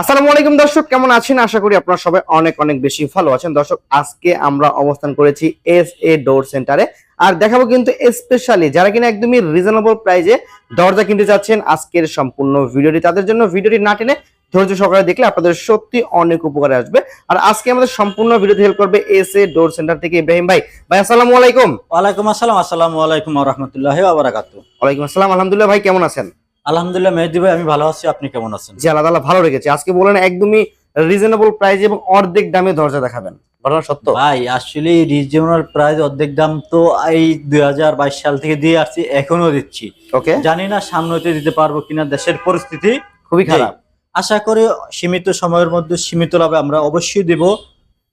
আসসালামু আলাইকুম দর্শক কেমন আছেন? আশা করি আপনারা সবাই অনেক অনেক বেশি ভালো আছেন। দর্শক আজকে আমরা অবস্থান করেছি এস এ ডোর সেন্টারে। আর দেখাবো কিন্তু স্পেশালি যারা কিনা একদমই রিজনেবল প্রাইজে দরজা কিনতে চাচ্ছেন আজকের সম্পূর্ণ ভিডিওটি। তাদের জন্য ভিডিওটি না টেনে ধৈর্য সহকারে দেখলে আপনাদের সত্যি অনেক উপকারে আসবে। আর আজকে আমাদের সম্পূর্ণ ভিডিওতে হেল্প করবে এস এ ডোর সেন্টার থেকে ইব্রাহিম ভাই। ভাই আসসালামু আলাইকুম। ওয়ালাইকুম আসসালাম আসসালামু আলাইকুম রহমতুল্লাহ আবরাকাত ওয়ালাইকুম আসসালাম আলহামদুলিল্লাহ ভাই কেমন আছেন? আলহামদুলিল্লাহ মেহেদি ভাই আমি ভালো আছি। আপনি কেমন আছেন? জি আল্লাহ ভালো রেখেছে। আজকে বলেন একদমই রিজনেবল প্রাইজে এবং অর্ধেক দামে দরজা দেখাবেন। ঘটনা সত্য? ভাই আসলে রিজিওনাল প্রাইস অর্ধেক দাম তো এই দু হাজার বাইশ সাল থেকে দিয়ে আসছি এখনও দিচ্ছি। ওকে। জানি না সামনেতে দিতে পারব কিনা দেশের পরিস্থিতি। খুবই খারাপ। আশা করি সীমিত সময়ের মধ্যে সীমিত লাভে আমরা অবশ্যই দেব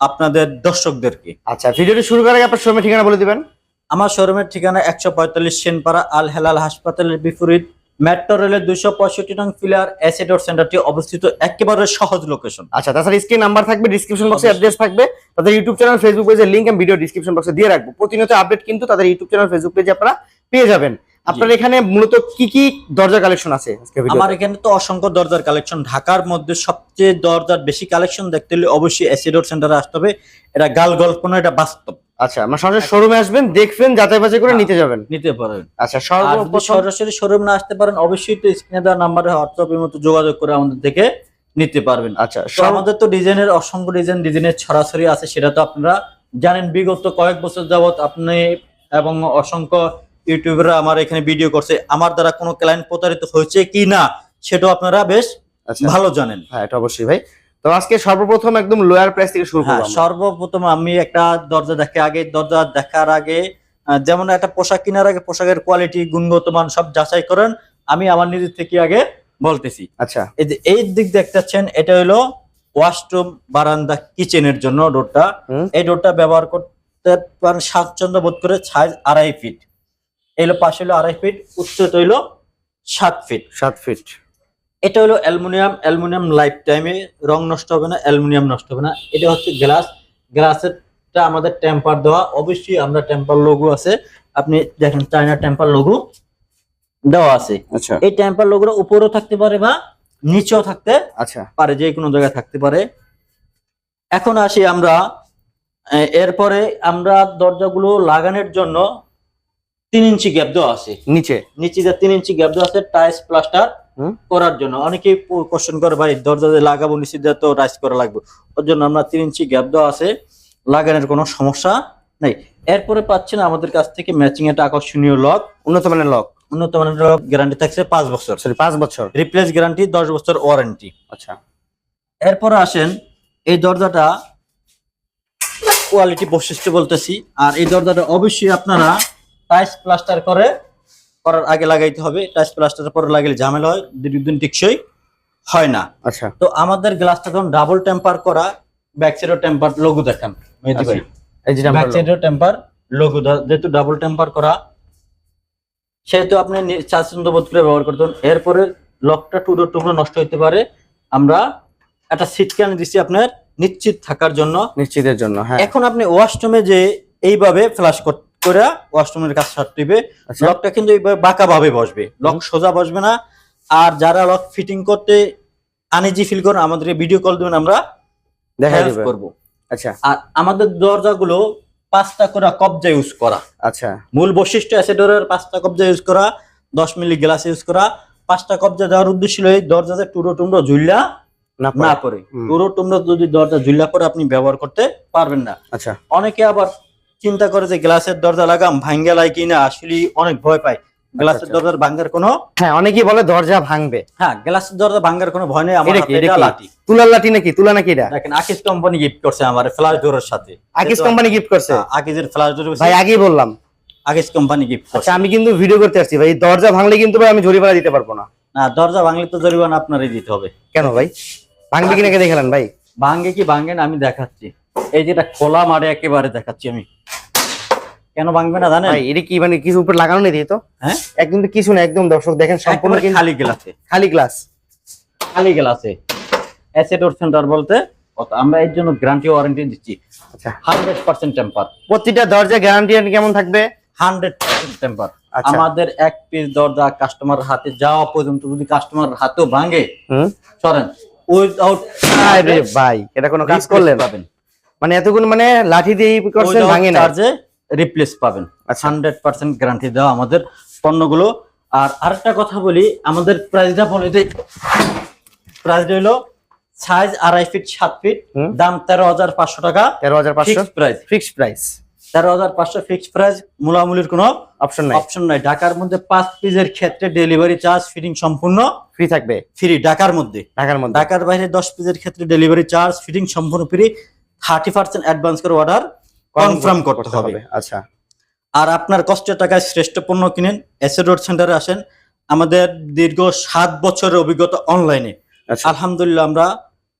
আপনাদের দর্শকদেরকে। আচ্ছা ভিডিওটি শুরু করার আগে আপনার শোরুমের ঠিকানা বলে দিবেন। আমার শোরুমের ঠিকানা একশো পঁয়তাল্লিশ সেনপাড়া আল হেলাল হাসপাতালের বিপরীত মেট্রো রেলের দুইশো পঁয়ষট্টি নং ফিলার অ্যাসিডোর সেন্টারটি অবস্থিত একেবারে সহজ লোকেশন আচ্ছা তাছাড়া স্ক্রিন নাম্বার থাকবে ডিসক্রিপশন বক্সে। অ্যাড্রেস থাকবে। তাদের ইউটিউব চ্যানেল ফেসবুক পেজের লিংক আমি ভিডিও ডিসক্রিপশন বক্সে দিয়ে রাখব। প্রতিনিয়ত আপডেট কিন্তু তাদের ইউটিউব চ্যানেল ফেসবুক পেজে আপনারা পেয়ে যাবেন। আপনার এখানে মূলত কি কি দরজা কালেকশন আছে আমার এখানে তো অসংখ্য দরজার কালেকশন ঢাকার মধ্যে সবচেয়ে দরজার বেশি কালেকশন দেখতে হলে অবশ্যই অ্যাসিডোর সেন্টারে আসতে হবে। এটা গাল গল্প না এটা বাস্তব। আচ্ছা আমার সরাসরি শোরুমে আসবেন দেখবেন যাচাই বাছাই করে নিতে যাবেন। নিতে পারবেন আচ্ছা সরাসরি শোরুম না আসতে পারেন অবশ্যই তো স্ক্রিনে দেওয়া নাম্বারে হোয়াটসঅ্যাপের মতো যোগাযোগ করে আমাদের থেকে নিতে পারবেন। আচ্ছা আমাদের তো ডিজাইনের অসংখ্য ডিজাইন ডিজাইনের ছড়াছড়ি আছে সেটা তো আপনারা জানেন। বিগত কয়েক বছর যাবত আপনি এবং অসংখ্য ইউটিউবাররা আমার এখানে ভিডিও করছে। আমার দ্বারা কোনো ক্লায়েন্ট প্রতারিত হয়েছে কি না সেটাও আপনারা বেশ আচ্ছা। ভালো জানেন। হ্যাঁ এটা অবশ্যই ভাই। তো আজকে সর্বপ্রথম একদম লোয়ার প্রাইস থেকে শুরু হ্যাঁ করব আমরা। সর্বপ্রথম আমি একটা দরজা দেখে আগে দরজা দেখার আগে যেমন একটা পোশাক কেনার আগে পোশাকের কোয়ালিটি গুণগত মান সব যাচাই করেন আমি আমার নিজের থেকে আগে বলতেছি। আচ্ছা। এই যে এই দিক দেখতেছেন এটা হলো ওয়াশরুম বারান্দা কিচেনের জন্য ডোরটা এই ডোরটা ব্যবহার করতে পারেন স্বাচ্ছন্দ্য বোধ করে সাইজ আড়াই ফিট এই হলো পাশে হলো আড়াই ফিট উচ্চতা হলো সাত ফিট সাত ফিট এটা হলো অ্যালুমিনিয়াম অ্যালুমিনিয়াম লাইফ টাইমে রং নষ্ট হবে না অ্যালুমিনিয়াম নষ্ট হবে না। এটা হচ্ছে গ্লাস গ্লাসেরটা আমাদের টেম্পার দেওয়া। অবশ্যই আমরা টেম্পার লোগো আছে। আপনি দেখেন চায়না টেম্পার লোগো দেওয়া আছে। আচ্ছা। এই টেম্পার লোগোটা উপরেও থাকতে পারে বা নিচেও থাকতে আচ্ছা। পারে যে কোনো জায়গায় থাকতে পারে। এখন আসি আমরা এরপরে আমরা দরজাগুলো লাগানোর জন্য তিন ইঞ্চি গ্যাপ দেওয়া আছে। নিচে। নিচে যে তিন ইঞ্চি গ্যাপ দেওয়া আছে টাইলস প্লাস্টার। করার জন্য। অনেকেই কোশ্চেন করে ভাই দরজা দিয়ে লাগাবো নিচে দিয়ে তো রাইস করা লাগবে। ওর জন্য আমরা তিন ইঞ্চি গ্যাপ দেওয়া আছে। লাগানোর কোনো সমস্যা নেই। এরপরে পাচ্ছেন আমাদের কাছ থেকে ম্যাচিং একটা আকর্ষণীয় লক উন্নত মানের লক উন্নত মানের লক গ্যারান্টি থাকছে পাঁচ বছর। সরি পাঁচ বছর? রিপ্লেস গ্যারান্টি দশ বছর ওয়ারেন্টি আচ্ছা। এরপরে আসেন এই দরজাটা কোয়ালিটি বৈশিষ্ট্য বলতেছি। আর এই দরজাটা অবশ্যই আপনারা টাইস প্লাস্টার করে করার আগে লাগাইতে হবে টাইস প্লাস্টার পরে লাগালে ঝামেলা হয় দীর্ঘদিন টিকসই হয় না। আচ্ছা। তো আমাদের গ্লাসটা যখন ডাবল টেম্পার করা ব্যাক সাইডও টেম্পার লোগো দেখান মেহেদি ভাই। এই যেটা ব্যাক আমরা টেম্পার লোগো যেহেতু ডাবল টেম্পার করা সেহেতু আপনি চাচন্দ বোধ করে ব্যবহার করতেন এরপরে লকটা টুকরো টুকরো নষ্ট হতে পারে। আমরা একটা সিটকান দিচ্ছি আপনার নিশ্চিত থাকার জন্য। নিশ্চিতের জন্য হ্যাঁ। এখন আপনি ওয়াশরুমে যে এইভাবে ফ্লাশ করে ওয়াশরুমের কাজ সারতে হবে আচ্ছা। লকটা কিন্তু এইভাবে বাঁকা ভাবে বসবে। লক সোজা বসবে না। আর যারা লক ফিটিং করতে আনিজি ফিল করেন আমাদের ভিডিও কল দেবেন আমরা দেখা করব। আচ্ছা। আর আমাদের দরজাগুলো পাঁচটা করে কবজা ইউজ করা। আচ্ছা। মূল বৈশিষ্ট্য অ্যাসিডোরের পাঁচটা কবজা ইউজ করা দশ মিলি গ্লাস ইউজ করা। পাঁচটা কবজা দেওয়ার উদ্দেশ্য হলো এই দরজাতে টুরো টুমরো ঝুল্লা না পারে। টুরো টুমরো যদি দরজা ঝুল্লা পরে আপনি ব্যবহার করতে পারবেন না। আচ্ছা। অনেকে আবার চিন্তা করে যে গ্লাসের দরজা লাগাম ভাঙ্গে লাই কিনা আসলে অনেক ভয় পায়। গ্লাসের আচ্ছা। দরজার ভাঙ্গার কোনো হ্যাঁ অনেকেই বলে দরজা ভাঙবে। হ্যাঁ গ্লাসের দরজা ভাঙ্গার কোনো ভয় নেই আমার এটা হাতে এটা লাঠি। তুলার লাঠি নাকি? তুলা নাকি এটা? দেখেন আকিস কোম্পানি গিফট করছে আমার ফ্লাশ ডোরের সাথে। আকিস কোম্পানি গিফট করছে? আকিজের ফ্লাশ ডোর ভাই আগেই বললাম। আকিস কোম্পানি গিফট করছে। আচ্ছা আমি কিন্তু ভিডিও করতে আসছি। ভাই দরজা ভাঙলে কিন্তু ভাই আমি জরিমানা দিতে পারব না। না দরজা ভাঙলে তো জরিমানা আপনারই দিতে হবে। কেন ভাই? ভাঙবে কিনা দেখালেন ভাই? ভাঙ্গে কি ভাঙ্গে না আমি দেখাচ্ছি। এই যেটা খোলা মারে একেবারে দেখাচ্ছি আমি। কেন ভাঙবে না জানেন? এটা কি মানে কিছু উপর লাগানো নেই তো হ্যাঁ? একদম তো কিছু না একদম দর্শক দেখেন সম্পূর্ণ খালি গ্লাসে। খালি গ্লাস। খালি গ্লাসে। সেন্টার বলতে আমরা এর জন্য গ্যারান্টি ওয়ারেন্টি দিচ্ছি। আচ্ছা। হান্ড্রেড পার্সেন্ট টেম্পার প্রতিটা দরজা গ্যারান্টি কেমন থাকবে? হান্ড্রেড পার্সেন্ট টেম্পার আচ্ছা। আমাদের এক পিস দরজা কাস্টমার হাতে যাওয়া পর্যন্ত যদি কাস্টমার হাতেও ভাঙে সরেন উইদাউট আরে ভাই এটা কোনো কাজ করলেন? পাবেন। মানে এতগুলো মানে লাঠি দিয়ে করছেন ভাঙে না চার্জে রিপ্লেস পাবেন। হান্ড্রেড পার্সেন্ট গ্যারান্টি দেওয়া আমাদের পণ্যগুলো। আর আরেকটা কথা বলি আমাদের প্রাইসটা বলে দিই। প্রাইসটা হলো সাইজ আড়াই ফিট সাত ফিট দাম তেরো হাজার পাঁচশো টাকা। তেরো হাজার পাঁচশো? প্রাইস ফিক্সড প্রাইস তেরো হাজার পাঁচশো ফিক্সড প্রাইস মূলামূলির কোনো অপশন নাই। অপশন নাই। ঢাকার মধ্যে পাঁচ পিসের ক্ষেত্রে ডেলিভারি চার্জ ফিটিং সম্পূর্ণ ফ্রি থাকবে? ফ্রি ঢাকার মধ্যে। ঢাকার মধ্যে। ঢাকার বাইরে দশ পিসের ক্ষেত্রে ডেলিভারি চার্জ ফিটিং সম্পূর্ণ ফ্রি থার্টি পার্সেন্ট অ্যাডভান্স করে অর্ডার কনফার্ম করতে হবে। আচ্ছা। আর আপনার কষ্টের টাকায় শ্রেষ্ঠ পণ্য কিনেন রোড সেন্টারে আসেন। আমাদের দীর্ঘ সাত বছরের অভিজ্ঞতা অনলাইনে আচ্ছা। আলহামদুলিল্লাহ আমরা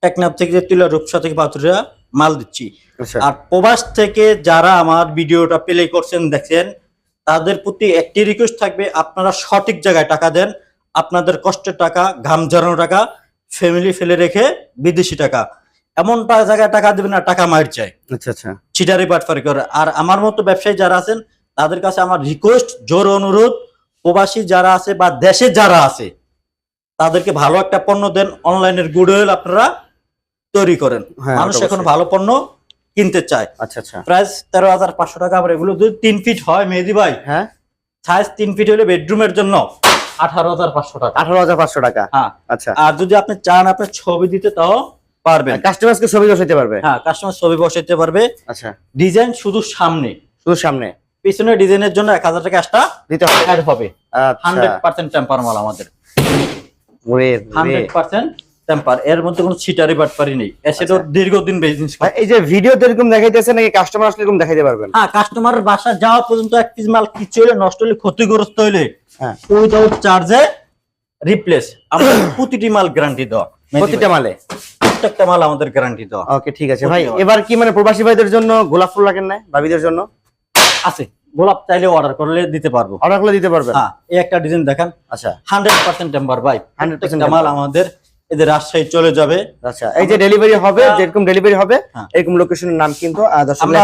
টেকনাফ থেকে তুলা রূপসা থেকে পাথুরিয়া মাল দিচ্ছি। আচ্ছা। আর প্রবাস থেকে যারা আমার ভিডিওটা প্লে করছেন দেখছেন তাদের প্রতি একটি রিকোয়েস্ট থাকবে আপনারা সঠিক জায়গায় টাকা দেন। আপনাদের কষ্টের টাকা ঘাম ঝরানো টাকা ফ্যামিলি ফেলে রেখে বিদেশি টাকা। এমন জায়গায় টাকা দেবেন না টাকা মার চায় আচ্ছা আচ্ছা। পাটফারি করে। আর আমার মতো ব্যবসায়ী যারা আছেন তাদের কাছে আমার রিকোয়েস্ট জোর অনুরোধ প্রবাসী যারা আছে বা দেশে যারা আছে তাদেরকে ভালো একটা পণ্য দেন অনলাইনের গুডউইল আপনারা তৈরি করেন। হ্যাঁ, মানুষ এখন ভালো পণ্য কিনতে চায়। আচ্ছা আচ্ছা। প্রাইস তেরো হাজার পাঁচশো টাকা আবার এগুলো যদি তিন ফিট হয় মেহেদি ভাই হ্যাঁ? সাইজ তিন ফিট হলে বেডরুমের জন্য আঠারো হাজার পাঁচশো টাকা। আঠারো হাজার পাঁচশো টাকা। হ্যাঁ। আচ্ছা। আর যদি আপনি চান আপনার ছবি দিতে তাও পারবেন। কাস্টমারকে ছবি বসাইতে পারবে। হ্যাঁ কাস্টমার ছবি বসাইতে পারবে। আচ্ছা। ডিজাইন শুধু সামনে। শুধু সামনে। পিছনের ডিজাইনের জন্য এক হাজার টাকা এক্সট্রা দিতে হবে। অ্যাড হবে। আচ্ছা। হান্ড্রেড পার্সেন্ট টেম্পার মাল আমাদের। ওরে হান্ড্রেড পার্সেন্ট টেম্পার এর মধ্যে কোনো ছিটারি বাটপারি নেই। এসেটোর আচ্ছা। দীর্ঘদিন বিজনেস এই যে ভিডিও এরকম দেখাইতেছে নাকি কাস্টমার আসলে এরকম দেখাইতে পারবেন? হ্যাঁ বাসা যাওয়া পর্যন্ত এক পিস মাল কিছু হলে নষ্ট হলে ক্ষতিগ্রস্ত হলে হ্যাঁ। উইদাউট চার্জে রিপ্লেস প্রতিটি মাল গ্যারান্টি দেওয়া। প্রতিটা মালে? প্রত্যেকটা মাল আমাদের গ্যারান্টি দেওয়া ওকে ঠিক আছে। ভাই এবার কি মানে প্রবাসী ভাইদের জন্য গোলাপ ফুল লাগেন না ভাবিদের জন্য? আছে। গোলাপ চাইলে অর্ডার করলে দিতে পারব। অর্ডার করলে দিতে পারবে হ্যাঁ এই একটা ডিজাইন দেখান। আচ্ছা। হান্ড্রেড পার্সেন্ট টেম্পার ভাই। 100% মাল আমাদের এদের রাজশাহী চলে যাবে। আচ্ছা এই যে ডেলিভারি হবে যেরকম ডেলিভারি হবে হ্যাঁ। এরকম লোকেশনের নাম কিন্তু আমরা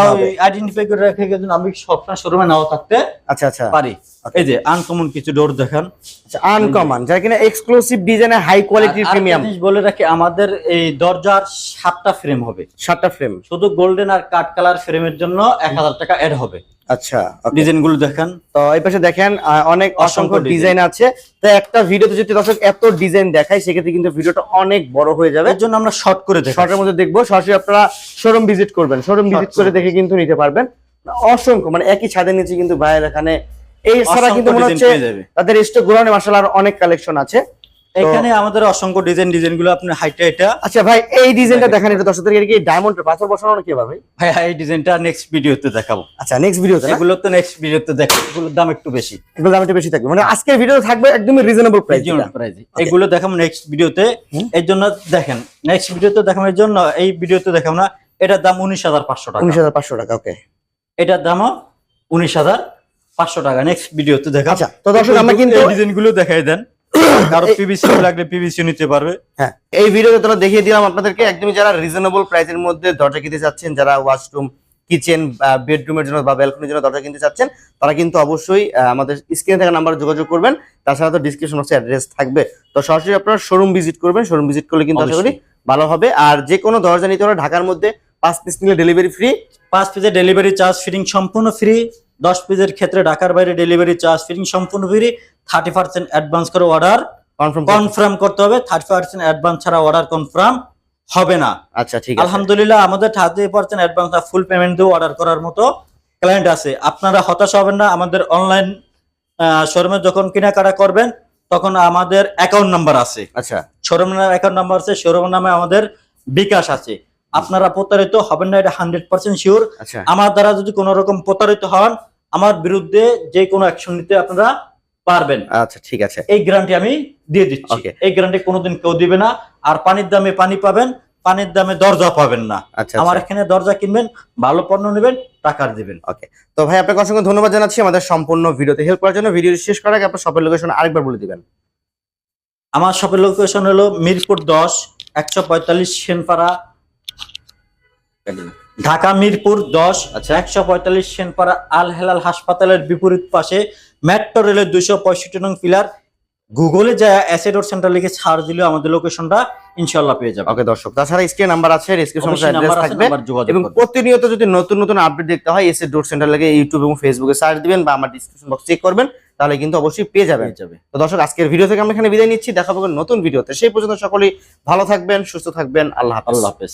আইডেন্টিফাই করে রেখে গেছি আমি সবসময় শোরুমে নাও থাকতে আচ্ছা আচ্ছা। পারি। এই যে আনকমন কিছু ডোর দেখান। আচ্ছা আনকমন যারা কিনা এক্সক্লুসিভ ডিজাইনে হাই কোয়ালিটির প্রিমিয়াম বলে রাখি আমাদের এই দরজার সাতটা ফ্রেম হবে। সাতটা ফ্রেম শুধু গোল্ডেন আর কাট কালার ফ্রেমের জন্য এক হাজার টাকা অ্যাড হবে। আচ্ছা। ডিজাইনগুলো দেখান। তো এই পাশে দেখেন অনেক অসংখ্য ডিজাইন। আছে। তো একটা ভিডিওতে যদি দর্শক এত ডিজাইন দেখায় সেক্ষেত্রে কিন্তু ভিডিওটা অনেক বড় হয়ে যাবে। এর জন্য আমরা শর্ট করে দেখাই শর্টের মধ্যে দেখব সরাসরি আপনারা শোরুম ভিজিট করবেন। শোরুম ভিজিট করে দেখে কিন্তু নিতে পারবেন। অসংখ্য মানে একই ছাদের নিচে কিন্তু ভাইয়ের এখানে এই ছাড়া কিন্তু মনে হচ্ছে তাদের স্টক গোডাউনে মাসাল আর অনেক কালেকশন আছে। এখানে আমাদের অসংখ্য ডিজাইন ডিজাইনগুলো আপনি হাইটা এটা। আচ্ছা ভাই এই ডিজাইনটা দেখেন এটা দর্শকদের কি ডায়মন্ডের পাথর বসানো নাকি ভাই ভাই এই ডিজাইনটা নেক্সট ভিডিওতে দেখাবো। আচ্ছা নেক্সট ভিডিওতে এগুলো তো নেক্সট ভিডিওতে দেখাবো এগুলোর দাম একটু বেশি। এগুলো দাম একটু বেশি থাকবে। মানে আজকের ভিডিও থাকবে একদমই রিজনেবল প্রাইস এগুলো দেখাবো নেক্সট ভিডিওতে এর জন্য দেখেন নেক্সট ভিডিওতে দেখাবো এর জন্য এই ভিডিওতে দেখাবো না এটার দাম উনিশ হাজার পাঁচশো টাকা। উনিশ হাজার পাঁচশো টাকা ওকে এটার দামও উনিশ হাজার পাঁচশো টাকা। নেক্সট ভিডিওতে দেখা আচ্ছা তো দর্শক আমরা কিন্তু ডিজাইনগুলো দেখাই দেন। কারও পিভিসি লাগলে পিভিসি নিতে পারবে। হ্যাঁ এই ভিডিওতে তোরা দেখিয়ে দিলাম আপনাদেরকে একদমই যারা রিজনেবল প্রাইসের মধ্যে দরজা কিনতে চাচ্ছেন যারা ওয়াশরুম কিচেন বেডরুমের জন্য বা ব্যালকনির জন্য দরজা কিনতে চাচ্ছেন তারা কিন্তু অবশ্যই আমাদের স্ক্রিনে থাকা নাম্বারে যোগাযোগ করবেন। তাছাড়া তো ডিসক্রিপশন বক্সে অ্যাড্রেস থাকবে। তো সরাসরি আপনারা শোরুম ভিজিট করবেন। শোরুম ভিজিট করলে কিন্তু আশা করি ভালো হবে। আর যে কোনো দরজা নিতে হলে ঢাকার মধ্যে পাঁচ পিস নিলে ডেলিভারি ফ্রি পাঁচ পিসের ডেলিভারি চার্জ ফিটিং সম্পূর্ণ ফ্রি দশ পিসের ক্ষেত্রে ঢাকার বাইরে ডেলিভারি চার্জ ফিটিং সম্পূর্ণ ফ্রি থার্টি পার্সেন্ট অ্যাডভান্স করে অর্ডার কনফার্ম করতে হবে থার্টি পার্সেন্ট অ্যাডভান্স ছাড়া অর্ডার কনফার্ম হবে না। আচ্ছা ঠিক আছে। আলহামদুলিল্লাহ আমাদের thirty percent advance full payment দিয়ে অর্ডার করার মতো ক্লায়েন্ট আছে। আপনারা হতাশ হবেন না আমাদের অনলাইন শোরুমে যখন কেনাকাটা করবেন তখন আমাদের অ্যাকাউন্ট নাম্বার আছে। আচ্ছা। শোরুম অ্যাকাউন্ট নাম্বার আছে শোরুম নামে আমাদের বিকাশ আছে। আপনারা প্রতারিত হবেন না এটা হান্ড্রেড পার্সেন্ট শিওর আমার দ্বারা যদি কোনো রকম প্রতারিত হন আমার বিরুদ্ধে যে কোনো অ্যাকশন নিতে আপনারা পারবেন। আচ্ছা ঠিক আছে। এই গ্যারান্টি আমি দিয়ে দিচ্ছি. এই গ্যারান্টি কোনোদিন কেউ দিবে না। আর পানির দামে পানি পাবেন পানির দামে দরজা পাবেন না। আচ্ছা আমার আচ্ছা। এখানে দরজা কিনবেন ভালো পণ্য নেবেন টাকার দিবেন। ওকে তো ভাই আপনাকে অসংখ্য ধন্যবাদ জানাচ্ছি আমাদের সম্পূর্ণ ভিডিওতে। হেল্প করার জন্য ভিডিও শেষ করার আগে আপনার শপের লোকেশন আরেকবার বলে দিবেন। আমার শপের লোকেশন হলো মিরপুর দশ একশো পঁয়তাল্লিশ সেনপাড়া। ঢাকা মিরপুর দশ আচ্ছা। একশো পঁয়তাল্লিশ সেনপাড়া আল হেলাল হাসপাতালের বিপরীত পাশে মেট্রো রেলের দুইশো পঁয়ষট্টি নং পিলার। গুগলে যা অ্যাসেডোর সেন্টার লিখে ছাড় দিলেও আমাদের লোকেশনটা ইনশাল্লাহ পেয়ে যাবে। ওকে দর্শক তাছাড়া স্ক্রিন নাম্বার আছে ডিসক্রিপশন অ্যাড্রেস থাকবে। এবং প্রতিনিয়ত যদি নতুন নতুন আপডেট দেখতে হয় এসে ডোর সেন্টার লাগে ইউটিউব এবং ফেসবুকে সার্চ দিবেন বা আমার ডিসক্রিপশন বক্স চেক করবেন তাহলে কিন্তু অবশ্যই পেয়ে যাবেন। যাবে। তো দর্শক আজকের ভিডিও থেকে আমরা এখানে বিদায় নিচ্ছি। দেখা নতুন ভিডিওতে সেই পর্যন্ত সকলেই ভালো থাকবেন সুস্থ থাকবেন। আল্লাহ আল্লাহ হাফেজ।